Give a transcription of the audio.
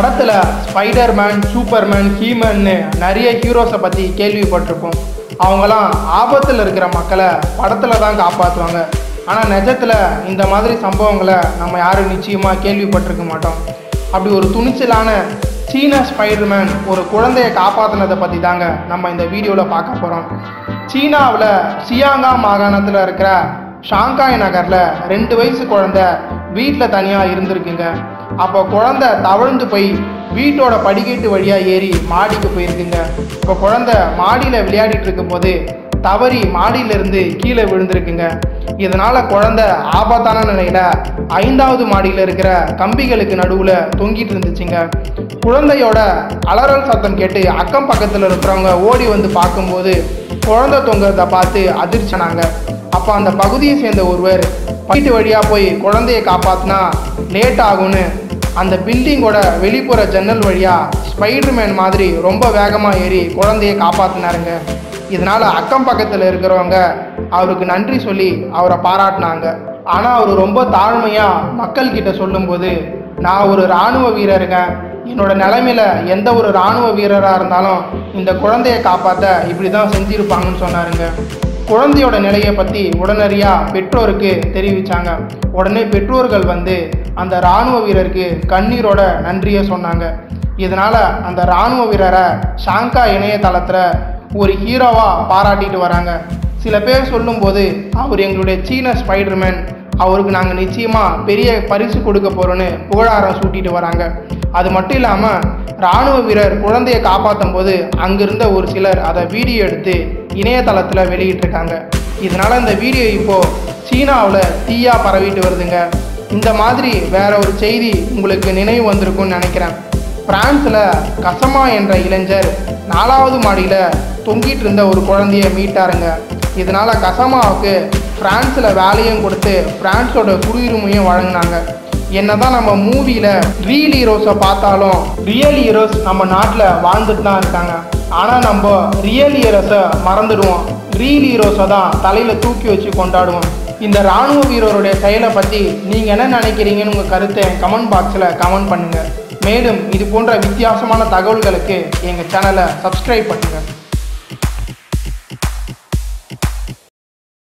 படத்தில் Spiderman Superman ஹீமன்னு நிறைய ஹீரோஸை பற்றி கேள்விப்பட்டிருப்போம். அவங்களாம் ஆபத்தில் இருக்கிற மக்களை படத்தில் தான் காப்பாற்றுவாங்க ஆனால் நிஜத்தில் இந்த மாதிரி சம்பவங்களை நம்ம யாரும் நிச்சயமாக கேள்விப்பட்டிருக்க மாட்டோம். அப்படி ஒரு துணிச்சலான சீன ஸ்பைடர்மேன் ஒரு குழந்தையை காப்பாற்றினதை பற்றி தாங்க நம்ம இந்த வீடியோவில் பார்க்க போகிறோம் சீனாவில் சியாங்கா மாகாணத்தில் இருக்கிற ஷாங்காய் நகரில் ரெண்டு வயசு குழந்தை வீட்டில் தனியாக இருந்திருக்குங்க. அப்போ குழந்தை தவழ்ந்து போய் வீட்டோட படிக்கட்டு வழியாக ஏறி மாடிக்கு போயிருக்குங்க. இப்போ குழந்தை மாடியில் விளையாடிட்டு இருக்கும்போது தவறி மாடியிலிருந்து கீழே விழுந்திருக்குங்க. இதனால் குழந்தை ஆபத்தான நிலையில் ஐந்தாவது மாடியில் இருக்கிற கம்பிகளுக்கு நடுவில் தொங்கிட்டு இருந்துச்சுங்க. குழந்தையோட அலறல் சத்தம் கேட்டு அக்கம் பக்கத்தில் இருக்கிறவங்க ஓடி வந்து பார்க்கும்போது குழந்தை தொங்குறத பார்த்து அதிர்ச்சினாங்க. அப்போ அந்த பகுதியை சேர்ந்த ஒருவர் வீட்டு வழியாக போய் குழந்தையை காப்பாற்றினா லேட் ஆகும்னு அந்த பில்டிங்கோட வெளிப்புற ஜன்னல் வழியாக ஸ்பைடர்மேன் மாதிரி ரொம்ப வேகமாக ஏறி குழந்தையை காப்பாற்றினாருங்க இதனால் அக்கம் பக்கத்தில் இருக்கிறவங்க அவருக்கு நன்றி சொல்லி அவரை பாராட்டினாங்க. ஆனால் அவர் ரொம்ப தாழ்மையாக மக்கள்கிட்ட சொல்லும்போது நான் ஒரு இராணுவ வீரருங்க. என்னோட நிலைமையில எந்த ஒரு இராணுவ வீரராக இருந்தாலும் இந்த குழந்தையை காப்பாற்ற இப்படி தான் செஞ்சிருப்பாங்கன்னு சொன்னாருங்க. குழந்தையோட நிலையை பற்றி உடனடியாக பெற்றோருக்கு தெரிவித்தாங்க உடனே பெற்றோர்கள் வந்து அந்த இராணுவ வீரருக்கு கண்ணீரோட நன்றியை சொன்னாங்க. இதனால் அந்த இராணுவ வீரரை ஷாங்கா இணையதளத்தில் ஒரு ஹீரோவாக பாராட்டிட்டு வராங்க. சில பேர் சொல்லும்போது அவர் எங்களுடைய சீன ஸ்பைடர்மேன் அவருக்கு நாங்கள் நிச்சயமாக பெரிய பரிசு கொடுக்க போகிறோன்னு புகழாரம் சூட்டிட்டு வராங்க. அது மட்டும் இல்லாமல் இராணுவ வீரர் குழந்தையை காப்பாற்றும் போது அங்கிருந்த ஒரு சிலர் அதை வீடியோ எடுத்து இணையதளத்தில் வெளியிட்டிருக்காங்க. இதனால் இந்த வீடியோ இப்போது சீனாவில் தீயாக பரவிட்டு வருதுங்க. இந்த மாதிரி வேற ஒரு செய்தி உங்களுக்கு நினைவு வந்திருக்கும்னு நினைக்கிறேன். பிரான்ஸில் கசமா என்ற இளைஞர் நாலாவது மாடியில் தொங்கிட்டு இருந்த ஒரு குழந்தைய மீட்டாருங்க. இதனால் கசமாவுக்கு ஃப்ரான்ஸில் வேலையும் கொடுத்து பிரான்ஸோட குடியுரிமையும் வழங்கினாங்க. என்னதான் நம்ம மூவியில் ரீல் ஹீரோஸை பார்த்தாலும் ரியல் ஹீரோஸ் நம்ம நாட்டில் வாழ்ந்துட்டு தான் இருக்காங்க. ஆனால் நம்ம ரியல் ஹீரோஸை மறந்துடுவோம். ரீல் ஹீரோஸை தான் தலையில் தூக்கி வச்சு கொண்டாடுவோம். இந்த ராணுவ வீரருடைய செயலை பற்றி நீங்கள் என்ன நினைக்கிறீங்கன்னு உங்கள் கருத்தை கமெண்ட் பாக்ஸில் கமெண்ட் பண்ணுங்கள் மேலும் இது போன்ற வித்தியாசமான தகவல்களுக்கு எங்கள் சேனலை சப்ஸ்கிரைப் பண்ணுங்கள்